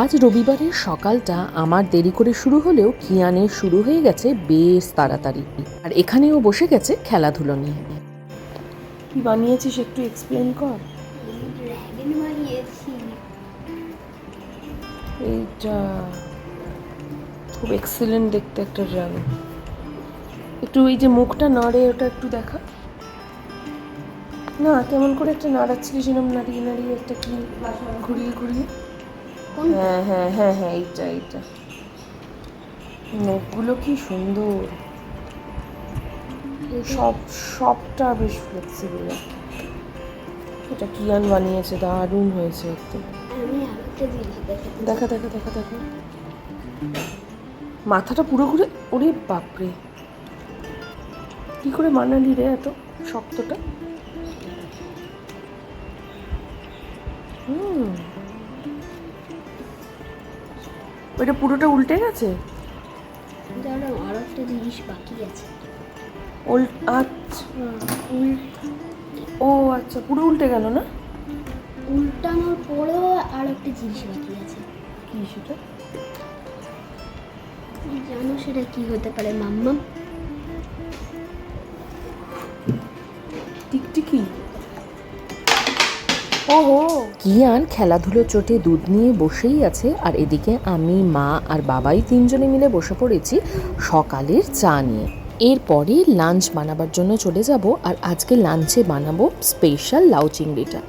আজ রবিবারের সকালটা আমার দেরি করে শুরু হলেও কিয়ানের শুরু হয়ে গেছে বেশ তাড়াতাড়ি। আর এখানেও বসে গেছে খেলাধুলো নিয়ে। কি বানিয়েছিস একটু এক্সপ্লেন কর। এইটা খুব এক্সিলেন্ট দেখতে একটা ড্রাগন একটু এই যে মুখটা নাড়ে ওটা একটু দেখা। না কেমন করে একটা নাড়াচ্ছিলিস এরকম নাড়িয়ে নাড়িয়ে একটা কি ঘুরিয়ে ঘুরিয়ে। হ্যাঁ হ্যাঁ হ্যাঁ হ্যাঁ এইটা এইটা। নখগুলো কি সুন্দর। সব সবটা বেশ ফ্লেক্সিবল এটা কিয়ান বানিয়েছে দারুণ হয়েছে একদম দেখা দেখা দেখা দেখা। মাথাটা পুরো ঘুরে ওরে বাপরে। কি করে মানালি রে এত শক্তটা? হুম। ওইটা পুরোটা উল্টে গেছে? দাঁড়াও আর একটা জিনিস বাকি আছে। উল আচ্ছা। উল। ও আচ্ছা পুরো উল্টে গেল না? উল্টানোর পরেও আর একটা জিনিস বাকি আছে। কি সেটা? জানো সেটা কি হতে পারে মাম্মা? টিকটিকি? কিয়ান খেলাধুলো চোটে দুধ নিয়ে বসেই আছে, আর এদিকে আমি, মা আর বাবাই তিনজনে মিলে বসে পড়েছি সকালের চা নিয়ে। এরপরে লাঞ্চ বানাবার জন্য চলে যাব, আর আজকে লাঞ্চে বানাবো স্পেশাল লাউ চিংড়িটা।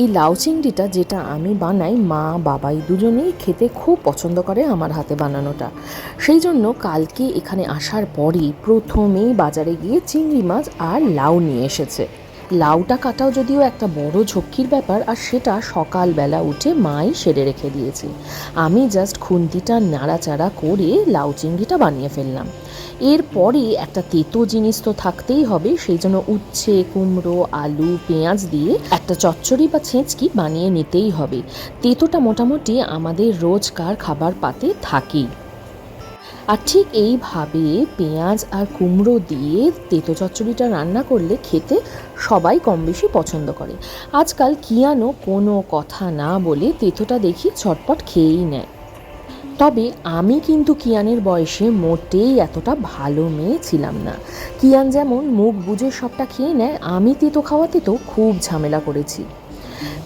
এই লাউ চিংড়িটা যেটা আমি বানাই, মা, বাবাই দুজনেই খেতে খুব পছন্দ করে আমার হাতে বানানোটা। সেই জন্য কালকে এখানে আসার পরেই প্রথমেই বাজারে গিয়ে চিংড়ি মাছ আর লাউ নিয়ে এসেছে। লাউটা কাটাও যদিও একটা বড় ঝক্কির ব্যাপার, আর সেটা সকালবেলা উঠে মাই সেরে রেখে দিয়েছে। আমি জাস্ট খুন্তিটা নাড়াচাড়া করে লাউ চিংড়িটা বানিয়ে ফেললাম। এরপরে একটা তেতো জিনিস তো থাকতেই হবে, সেই জন্য উচ্ছে, কুমড়ো, আলু, পেঁয়াজ দিয়ে একটা চচ্চড়ি বা ছেঁচকি বানিয়ে নিতেই হবে। তেতোটা মোটামুটি আমাদের রোজকার খাবার পাতে থাকেই। আর ঠিক এইভাবে পেঁয়াজ আর কুমড়ো দিয়ে তেতো চচ্চড়িটা রান্না করলে খেতে সবাই কম বেশি পছন্দ করে। আজকাল কিয়ানো কোনো কথা না বলে তেতোটা দেখি ছটপট খেয়েই নেয়। তবে আমি কিন্তু কিয়ানের বয়সে মোটেই এতটা ভালো মেয়ে ছিলাম না। কিয়ান যেমন মুখ বুঝে সবটা খেয়ে নেয়, আমি তেতো খাওয়াতে তো খুব ঝামেলা করেছি।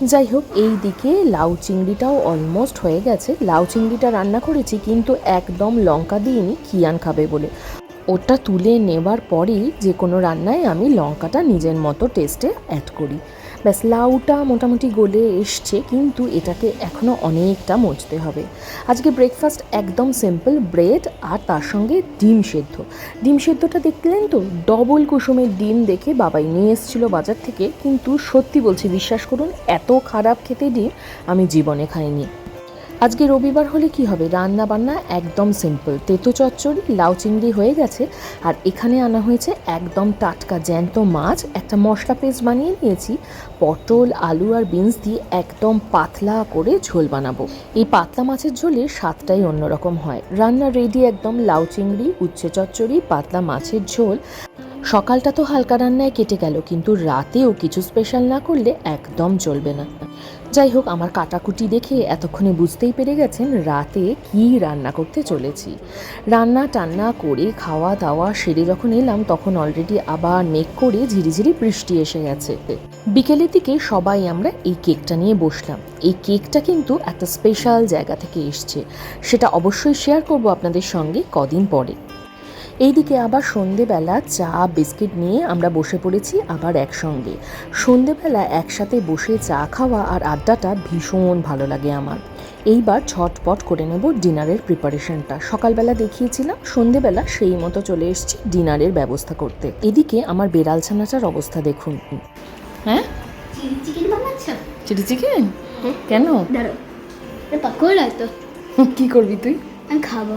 যাই হোক, এই দিকে লাউ চিংড়িটাও অলমোস্ট হয়ে গেছে। লাউ চিংড়িটা রান্না করেছি, কিন্তু একদম লঙ্কা দিইনি কিয়ান খাবে বলে। ওটা তুলে নেবার পরেই যে কোনো রান্নায় আমি লঙ্কাটা নিজের মতো টেস্টে অ্যাড করি। ব্যাস, লাউটা মোটামুটি গলে এসছে, কিন্তু এটাকে এখনও অনেকটা মজতে হবে। আজকে ব্রেকফাস্ট একদম সিম্পল ব্রেড আর তার সঙ্গে ডিম সেদ্ধ। ডিম সেদ্ধটা দেখলেন তো ডবল কুসুমের ডিম দেখে বাবাই নিয়ে এসেছিল বাজার থেকে, কিন্তু সত্যি বলছি, বিশ্বাস করুন, এত খারাপ খেতে ডিম আমি জীবনে খাইনি। আজকে রবিবার হলে কি হবে? রান্না বান্না একদম সিম্পল তেতো চচ্চড়ি, লাউ চিংড়ি হয়ে গেছে, আর এখানে আনা হয়েছে একদম টাটকা জ্যান্ত মাছ। একটা মশলা পেস্ট বানিয়ে নিয়েছি। পটল, আলু আর বিনস দিয়ে একদম পাতলা করে ঝোল বানাবো। এই পাতলা মাছের ঝোলের স্বাদটাই অন্যরকম হয়। রান্না রেডি একদম লাউ চিংড়ি, উচ্ছে চচ্চড়ি, পাতলা মাছের ঝোল। সকালটা তো হালকা রান্নায় কেটে গেল, কিন্তু রাতেও কিছু স্পেশাল না করলে একদম চলবে না। যাই হোক, আমার কাটাকুটি দেখে এতক্ষণে বুঝতেই পেরে গেছেন রাতে কি রান্না করতে চলেছি। রান্না টান্না করে খাওয়া দাওয়া সেরে যখন এলাম, তখন অলরেডি আবার মেক করে ঝিরিঝিরি বৃষ্টি এসে গেছে। বিকেলের দিকে সবাই আমরা এই কেকটা নিয়ে বসলাম। এই কেকটা কিন্তু একটা স্পেশাল জায়গা থেকে এসছে। সেটা অবশ্যই শেয়ার করব আপনাদের সঙ্গে কদিন পরে। এইদিকে আবার সন্ধেবেলা চা বিস্কিট নিয়ে আমরা বসে পড়েছি আবার একসঙ্গে। সন্ধেবেলা একসাথে বসে চা খাওয়া আর আড্ডাটা ভীষণ ভালো লাগে আমার। এইবার ছটপট করে নেব ডিনারের প্রিপারেশনটা। সকালবেলা দেখিয়েছিলাম সন্ধেবেলা সেই মতো চলে এসেছি ডিনারের ব্যবস্থা করতে। এদিকে আমার বেড়াল ছানাটার অবস্থা দেখুন। হ্যাঁ? চিলি চিকেন কেন? পাকোড়া তো। কি করবি তুই? আমি খাব।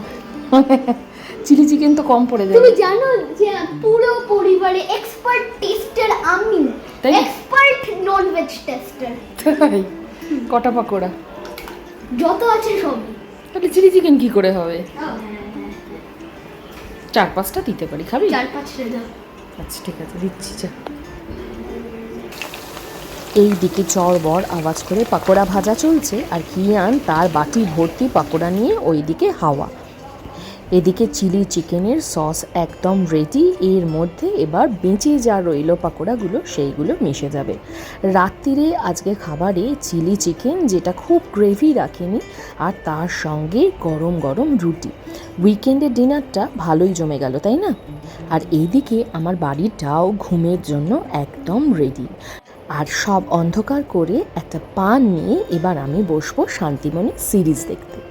চিলি চিকেন তো কম পড়ে তুমি জানো যে পুরো পরিবারে এক্সপার্ট টেস্টার আমি। এক্সপার্ট নন ভেজ টেস্টার তাই? কটা পাকোড়া? যত আছে সবই তাহলে চিলি চিকেন কি করে হবে? চার পাঁচটা দিতে পারি খাবি? চার পাঁচটা দাও। আচ্ছা ঠিক আছে দিচ্ছি যা। এই দিকে চড়বড় আওয়াজ করে পাকোড়া ভাজা চলছে আর কিয়ান তার বাটি ভর্তি পাকোড়া নিয়ে ওইদিকে হাওয়া। এদিকে চিলি চিকেনের সস একদম রেডি এর মধ্যে এবার বেঁচে যা রইল পাকোড়াগুলো, সেইগুলো মিশে যাবে। রাত্রিরে আজকে খাবারে চিলি চিকেন, যেটা খুব গ্রেভি রাখেনি, আর তার সঙ্গে গরম গরম রুটি। উইকেন্ডের ডিনারটা ভালোই জমে গেল, তাই না? আর এইদিকে আমার বাড়িটাও ঘুমের জন্য একদম রেডি আর সব অন্ধকার করে একটা পান নিয়ে এবার আমি বসবো শান্তিমণি সিরিজ দেখতে।